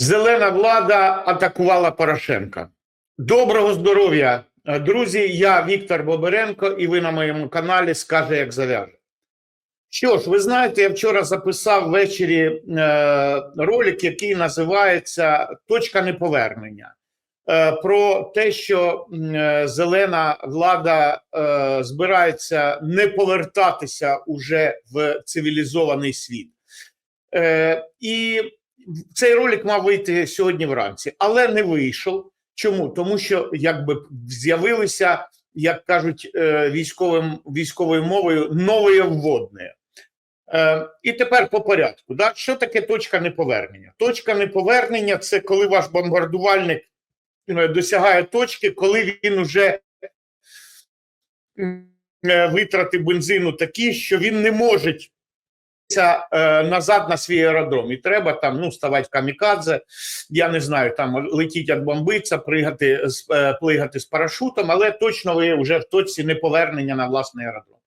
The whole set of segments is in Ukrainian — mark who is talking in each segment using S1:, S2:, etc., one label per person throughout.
S1: Зелена влада атакувала Порошенка. Доброго здоров'я, е, друзі. Я Віктор Боберенко, і ви на моєму каналі скаже, як зав'яже. Що ж, ви знаєте, я вчора записав ввечері е, ролик, який називається Точка неповернення. Е, про те, що е, зелена влада е, збирається не повертатися уже в цивілізований світ. Е, і цей ролик мав вийти сьогодні вранці, але не вийшов. Чому? Тому що якби з'явилися, як кажуть е, військовим військовою мовою, нові вводне. Е, і тепер по порядку. Да? Що таке точка неповернення? Точка неповернення це коли ваш бомбардувальник е, досягає точки, коли він уже м, е, витрати бензину такі, що він не може назад на свій аеродром. І треба там ну, ставати камікадзе, я не знаю, там летіть від бомбиця, пригати, е, плигати з парашутом, але точно ви вже в точці неповернення на власний аеродром.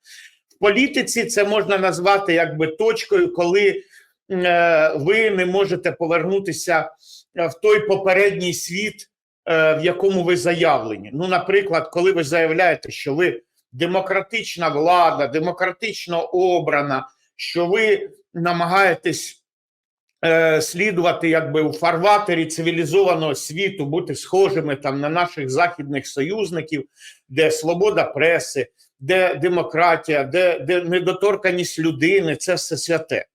S1: В політиці це можна назвати якби точкою, коли е, ви не можете повернутися е, в той попередній світ, е, в якому ви заявлені. Ну, наприклад, коли ви заявляєте, що ви демократична влада, демократично обрана, що ви намагаєтесь е, слідувати якби у фарватері цивілізованого світу, бути схожими там на наших західних союзників, де свобода преси, де демократія, де, де недоторканість людини, це все святе.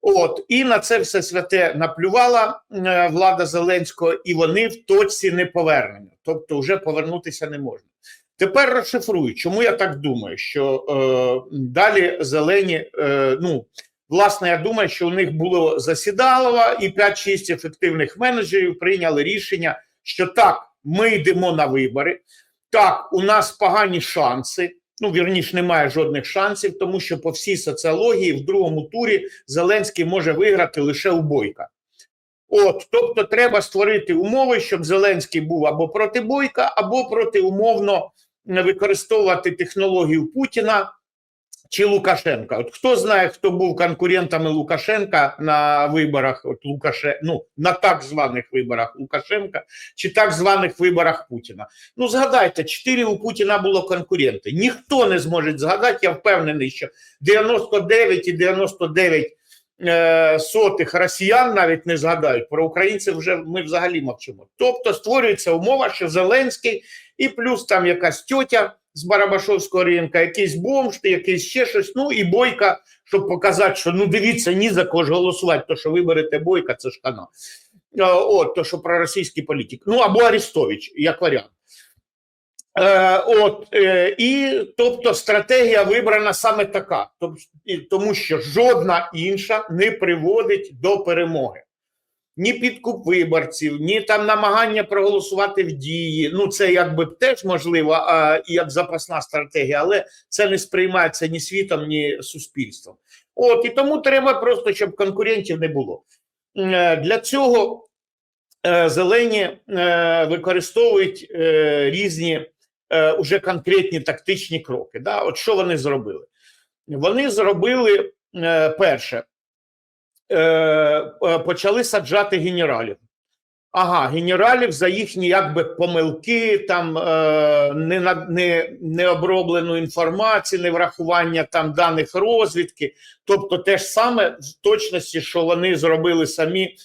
S1: От і на це все святе наплювала е, влада Зеленського, і вони в точці неповернення, тобто вже повернутися не можна. Тепер розшифрую, чому я так думаю, що е, далі зелені, е, ну власне, я думаю, що у них було засідалова, і 5-6 ефективних менеджерів прийняли рішення, що так, ми йдемо на вибори, так, у нас погані шанси. Ну, вірніш, немає жодних шансів, тому що по всій соціології в другому турі Зеленський може виграти лише у Бойка. От, тобто, треба створити умови, щоб Зеленський був або проти Бойка, або проти умовно використовувати технологію Путіна чи Лукашенка. От хто знає, хто був конкурентами Лукашенка на виборах, от Лукаше, ну на так званих виборах Лукашенка чи так званих виборах Путіна. Ну згадайте, чотири у Путіна було конкуренти. Ніхто не зможе згадати. Я впевнений, що 99 і 99 е, сотих росіян навіть не згадають. Про українців вже ми взагалі мовчимо. Тобто створюється умова, що Зеленський і плюс там якась тьотя з Барабашовського ринка, якийсь бомж, якийсь ще щось. Ну і бойка, щоб показати, що ну дивіться, ні за кого ж голосувати, то що ви берете бойка, це ж канал. От, то що про російський політик. Ну або Арестович, як варіант. Е, от, е, і тобто стратегія вибрана саме така, тому що жодна інша не приводить до перемоги. Ні підкуп виборців, ні там намагання проголосувати в дії. Ну це якби теж можливо, а, як запасна стратегія, але це не сприймається ні світом, ні суспільством. От і тому треба просто, щоб конкурентів не було. Е, Для цього е, зелені е, використовують різні уже конкретні тактичні кроки. От що вони зробили? Вони зробили перше, почали саджати генералів. Ага, генералів за їхні якби помилки, там е, не, на- не, необроблену інформацію, неврахування там даних розвідки, тобто те ж саме в точності, що вони зробили самі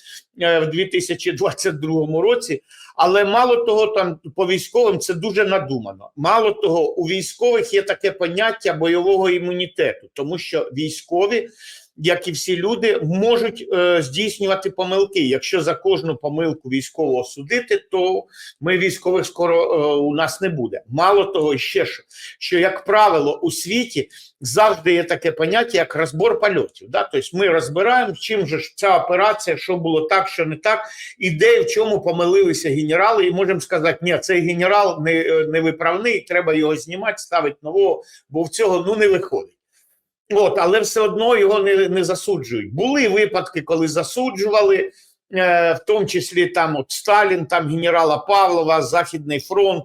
S1: е, в 2022 році. Але мало того, там по військовим це дуже надумано. Мало того, у військових є таке поняття бойового імунітету, тому що військові, як і всі люди, можуть е, здійснювати помилки. Якщо за кожну помилку військового судити, то ми військових скоро е, у нас не буде. Мало того, ще що, що як правило у світі завжди є таке поняття, як розбор польотів. Да? Тобто ми розбираємо, чим же ця операція, що було так, що не так, і де в чому помилилися генерали, і можемо сказати, ні, цей генерал не, е, не виправний, треба його знімати, ставити нового, бо в цього ну не виходить. От, але все одно його не, не засуджують. Були випадки, коли засуджували, е, в тому числі там от Сталін, там генерала Павлова, Західний фронт,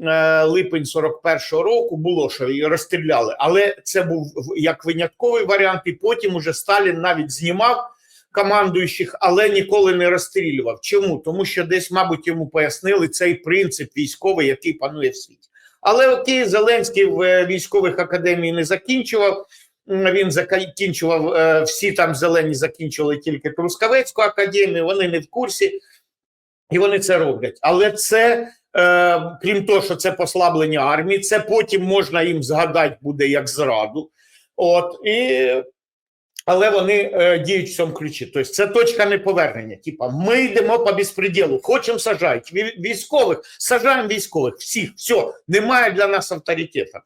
S1: е, липень 41-го року було, що її розстріляли. Але це був як винятковий варіант, і потім уже Сталін навіть знімав командуючих, але ніколи не розстрілював. Чому? Тому що десь, мабуть, йому пояснили цей принцип військовий, який панує в світі. Але окей, Зеленський в е, військових академії не закінчував. Він закінчував е, всі там зелені закінчували тільки Трускавецьку академію. Вони не в курсі, і вони це роблять. Але це, е, крім того, що це послаблення армії, це потім можна їм згадати буде як зраду. От і але вони е, діють в цьому ключі. Тобто це точка неповернення. Типа, ми йдемо по безпреділу, хочемо сажати військових, сажаємо військових, всіх, все, немає для нас авторитету.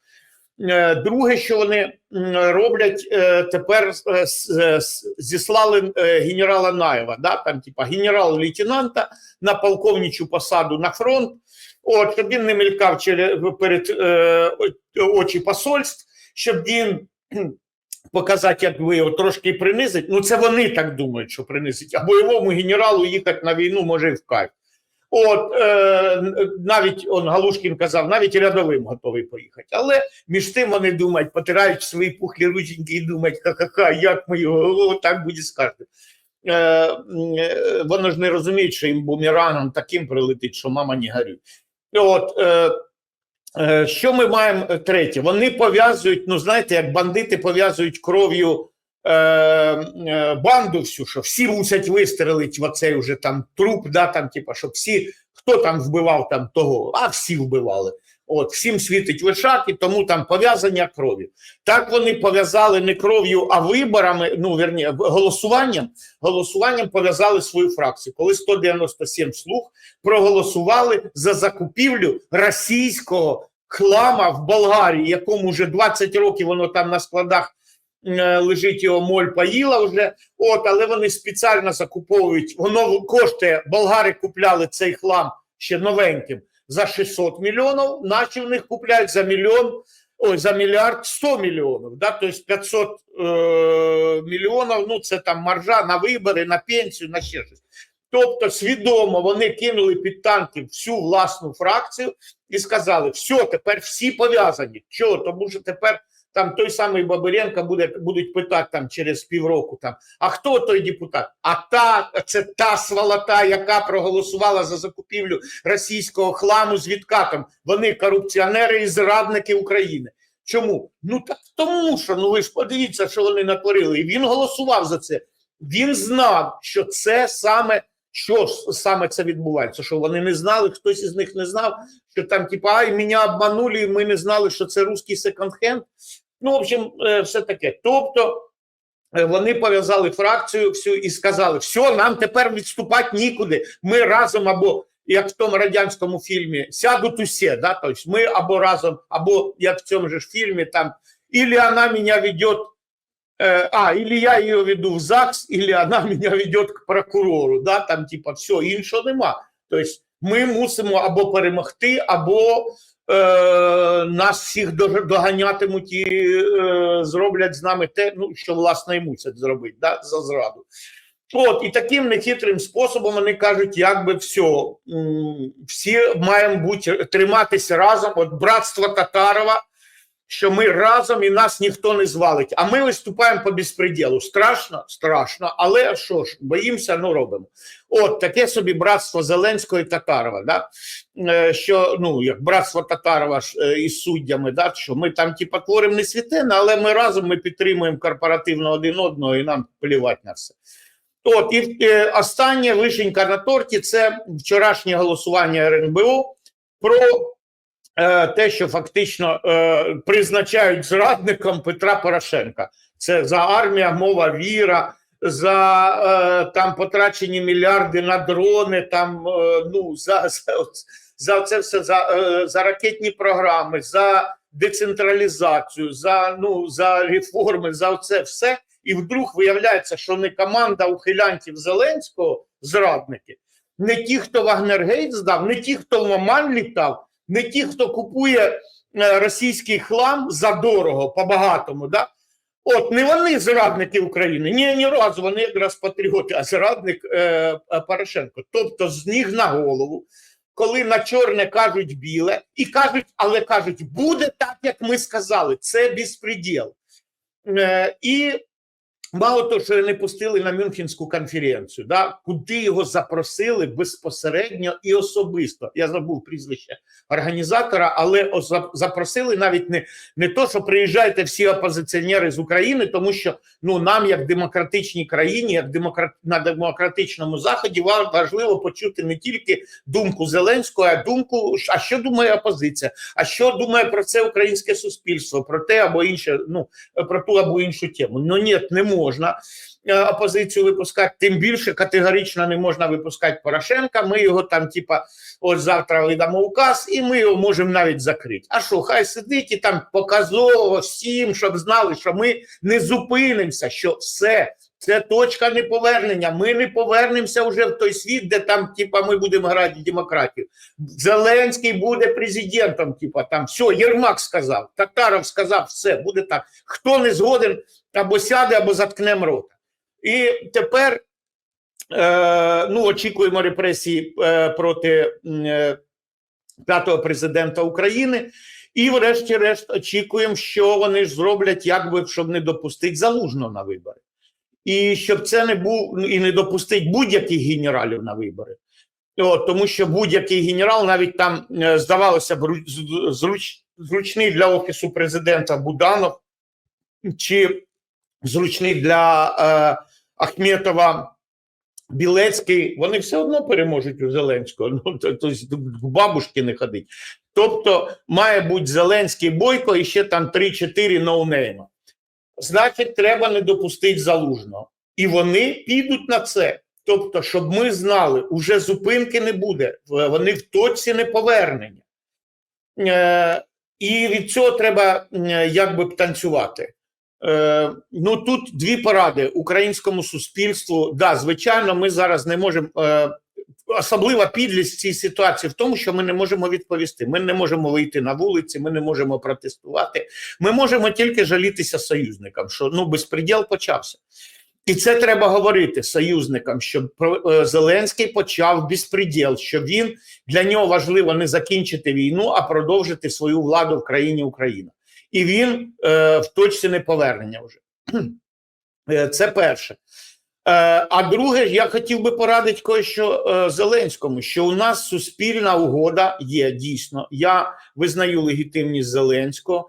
S1: Е, Друге, що вони роблять е, тепер е, зіслали генерала Наєва, да, там, типа генерал-лейтенанта на полковничу посаду на фронт, от, щоб він не мелькав перед очі посольств, щоб він показати, як ви його трошки принизить. Ну, це вони так думають, що принизить. А бойовому генералу їхати на війну може і в кайф. От е, навіть он Галушкін казав, навіть рядовим готовий поїхати. Але між тим вони думають, потирають свої пухлі рученьки і думають, ха-ха-ха, як ми його о, так буде з. Е, е, вони ж не розуміють, що їм бумерангом таким прилетить, що мама не горюй. От, е, е, що ми маємо третє? Вони пов'язують, ну знаєте, як бандити пов'язують кров'ю е, е, банду всю, що всі мусять вистрелити в оцей вже там труп, да, там, типа, щоб всі, хто там вбивав там того, а всі вбивали. От, всім світить вишак, і тому там пов'язання кров'ю. Так вони пов'язали не кров'ю, а виборами, ну верні, голосуванням. Голосуванням пов'язали свою фракцію. Коли 197 слуг проголосували за закупівлю російського хлама в Болгарії, якому вже 20 років воно там на складах лежить його моль поїла вже. От, але вони спеціально закуповують. Воно коштує. Болгари купляли цей хлам ще новеньким за 600 мільйонів. Наші в них купляють за мільйон. Ой, за мільярд 100 мільйонів, да, тобто 500 е, мільйонів, ну це там маржа на вибори, на пенсію, на ще щось. Тобто свідомо вони кинули під танки всю власну фракцію і сказали: все, тепер всі пов'язані. Чого? Тому що тепер там той самий Бабиренко буде будуть питати там через півроку. Там а хто той депутат? А та це та сволота, яка проголосувала за закупівлю російського хламу з відкатом. Вони корупціонери і зрадники України. Чому? Ну так тому що ну ви ж подивіться, що вони натворили. І він голосував за це. Він знав, що це саме що саме це відбувається. Що вони не знали, хтось із них не знав, що там, типа, ай, мене обманули, ми не знали, що це русський секонд-хенд. Ну, в общем, е, все таке. Тобто е, вони пов'язали фракцію всю і сказали: все, нам тепер відступати нікуди. Ми разом або як в тому радянському фільмі сядуть усі, да? тобто ми або разом, або як в цьому ж фільмі, там, или вона мене ведет, э, а, или я її веду в ЗАГС, или вона мене ведет к прокурору, да? там, типа, все, іншого нема. Тобто ми мусимо або перемогти, або е, нас всіх доганятимуть і е, зроблять з нами те, ну, що власне і мусять зробити, да? за зраду. От, і таким нехитрим способом вони кажуть, якби все, всі маємо бути триматися разом. От братство Татарова, що ми разом і нас ніхто не звалить. А ми виступаємо по безпреділу. Страшно, страшно, але що ж, боїмося, ну робимо. От таке собі братство Зеленського і Татарова, да? Е, що ну як братство Татарова е, із суддями, да? що ми там типа творимо не світина, але ми разом ми підтримуємо корпоративно один одного і нам плівати на все. От і е, останнє вишенька на торті це вчорашнє голосування РНБО про те, що фактично е, призначають зрадником Петра Порошенка. Це за армія, мова, віра, за е, там потрачені мільярди на дрони, там е, ну за, за, за це все за, е, за ракетні програми, за децентралізацію, за ну за реформи, за це все. І вдруг виявляється, що не команда ухилянтів Зеленського зрадники, не ті, хто Вагнергейт здав, не ті, хто в Оман літав, не ті, хто купує е, російський хлам за дорого, по-багатому. Да? От не вони зрадники України, ні, ні разу вони якраз патріоти, а зрадник е, е, Порошенко. Тобто з ніг на голову, коли на чорне кажуть біле, і кажуть, але кажуть, буде так, як ми сказали, це безпреділ. Е, і Мало того, що не пустили на Мюнхенську конференцію, да, куди його запросили безпосередньо і особисто. Я забув прізвище організатора, але запросили навіть не, не то, що приїжджайте всі опозиціонери з України, тому що ну нам, як демократичній країні, як демократ на демократичному заході, ва- важливо почути не тільки думку Зеленського, а думку, а що думає опозиція, а що думає про це українське суспільство, про те або інше, ну про ту або іншу тему. Ну ні, не можна е, опозицію випускати, тим більше категорично не можна випускати Порошенка. Ми його там, типа, от завтра видамо указ, і ми його можемо навіть закрити. А що, хай сидить і там показово всім, щоб знали, що ми не зупинимося, що все. Це точка неповернення. Ми не повернемося вже в той світ, де там, типа, ми будемо грати демократію. Зеленський буде президентом. Типа там все, Єрмак сказав, Татаров сказав, все буде так. Хто не згоден, або сяде, або заткнемо рота. І тепер е, ну, очікуємо репресії е, проти е, п'ятого президента України. І, врешті-решт, очікуємо, що вони ж зроблять, якби щоб не допустити залужного на вибори. І щоб це не був і не допустить будь-яких генералів на вибори. От, тому що будь-який генерал, навіть там е, здавалося б, зруч, зручний для офісу президента Буданов чи зручний для е, Ахметова Білецький, вони все одно переможуть у Зеленського. Ну, то, то, есть, к бабушки не ходить. Тобто має бути Зеленський Бойко і ще там 3-4 ноунейма. Значить, треба не допустити залужного. І вони підуть на це. Тобто, щоб ми знали, уже зупинки не буде, вони в точці неповернення. Е, і від цього треба якби танцювати. Е, ну тут дві поради українському суспільству. Да, звичайно, ми зараз не можемо. Е, особлива підлість цій ситуації в тому, що ми не можемо відповісти. Ми не можемо вийти на вулиці, ми не можемо протестувати. Ми можемо тільки жалітися союзникам, що ну безпреділ почався. І це треба говорити союзникам, про- е, Зеленський почав безпреділ, що він для нього важливо не закінчити війну, а продовжити свою владу в країні Україна. І він е, в точці неповернення вже. Е, Це перше. Е, А друге, я хотів би порадити кое-що е, Зеленському, що у нас суспільна угода є дійсно. Я визнаю легітимність Зеленського.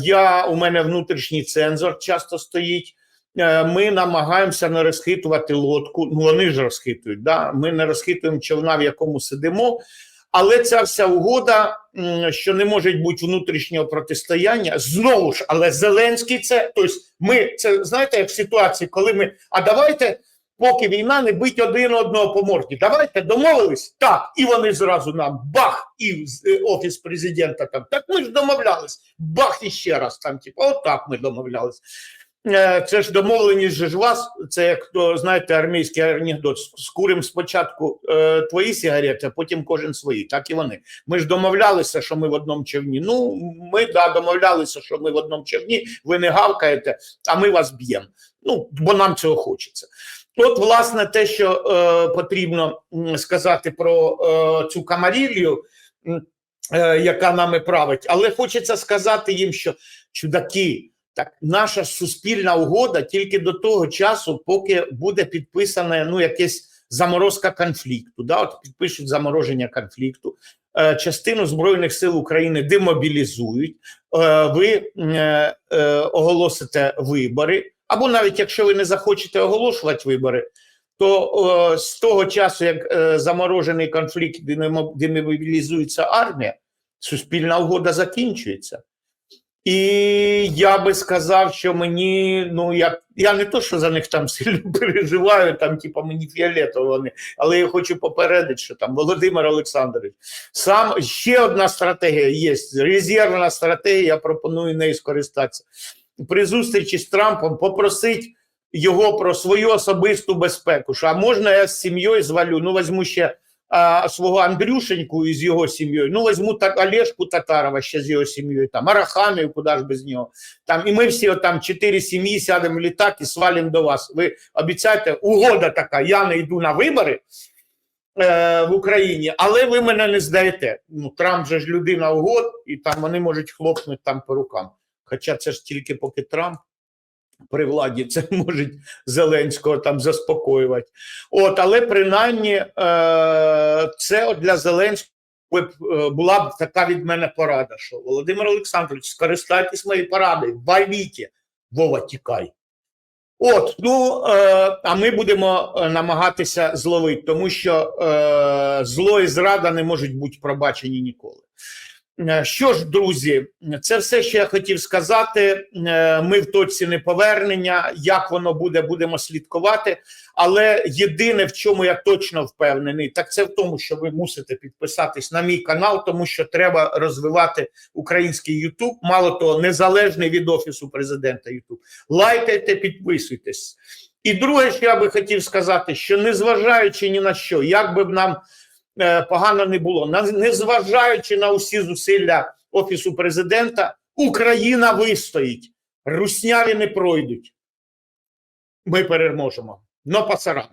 S1: Я, у мене внутрішній цензор часто стоїть. Ми намагаємося не розхитувати лодку. Ну вони ж розхитують. Да? Ми не розхитуємо човна, в якому сидимо. Але ця вся угода, що не може бути внутрішнього протистояння, знову ж, але Зеленський це, тобто ми це знаєте, як в ситуації, коли ми, а давайте, поки війна, не бить один одного по морді. Давайте домовились, так, і вони зразу нам бах, і е, офіс президента там. Так ми ж домовлялись, бах і ще раз там, типу, отак ми домовлялись. Е, Це ж домовленість ж вас, це як то знаєте, армійський анекдот. Скурим спочатку е, твої сигарети, а потім кожен свої. Так і вони. Ми ж домовлялися, що ми в одному човні. Ну, ми да, домовлялися, що ми в одному човні, ви не гавкаєте, а ми вас б'ємо. Ну, бо нам цього хочеться. От, власне, те, що е, потрібно сказати про е, цю камарілью, е, яка нами править, але хочеться сказати їм, що чудаки. Так, наша суспільна угода тільки до того часу, поки буде підписана ну, якась заморозка конфлікту. Да? От підпишуть замороження конфлікту. Е, частину Збройних сил України демобілізують, е, ви е, е, оголосите вибори. Або навіть якщо ви не захочете оголошувати вибори, то е, з того часу, як е, заморожений конфлікт демобілізується армія, суспільна угода закінчується. І я би сказав, що мені, ну я, я не то, що за них там сильно переживаю, там, типа, мені фіолетово вони, але я хочу попередити, що там Володимир Олександрович. Сам ще одна стратегія є, резервна стратегія, я пропоную нею скористатися. При зустрічі з Трампом попросить його про свою особисту безпеку. Що а можна я з сім'єю звалю? Ну, візьму ще а, свого Андрюшеньку із його сім'єю. Ну, візьму так Олешку Татарова ще з його сім'єю, там Арахамію, куди ж без нього. Там, і ми всі там чотири сім'ї сядемо в літак і свалимо до вас. Ви обіцяєте, угода така, я не йду на вибори е, в Україні, але ви мене не здаєте. Ну, Трамп же ж людина угод, і там вони можуть хлопнути там по рукам. Хоча це ж тільки поки Трамп. При владі це можуть Зеленського там заспокоювати. От, але принаймні е, це для Зеленського е, була б така від мене порада, що Володимир Олександрович, скористайтесь моєю порадою, валіть, Вова, тікай. От, ну е, а ми будемо е, намагатися зловити, тому що е, зло і зрада не можуть бути пробачені ніколи. Е, Що ж, друзі, це все, що я хотів сказати. Е, Ми в точці неповернення. Як воно буде, будемо слідкувати. Але єдине, в чому я точно впевнений, так це в тому, що ви мусите підписатись на мій канал, тому що треба розвивати український Ютуб. Мало того, незалежний від офісу президента Ютуб. Лайкайте, підписуйтесь. І друге, що я би хотів сказати, що незважаючи ні на що, як би б нам погано не було, незважаючи на усі зусилля офісу президента, Україна вистоїть, русняві не пройдуть. Ми переможемо. Но пасаран.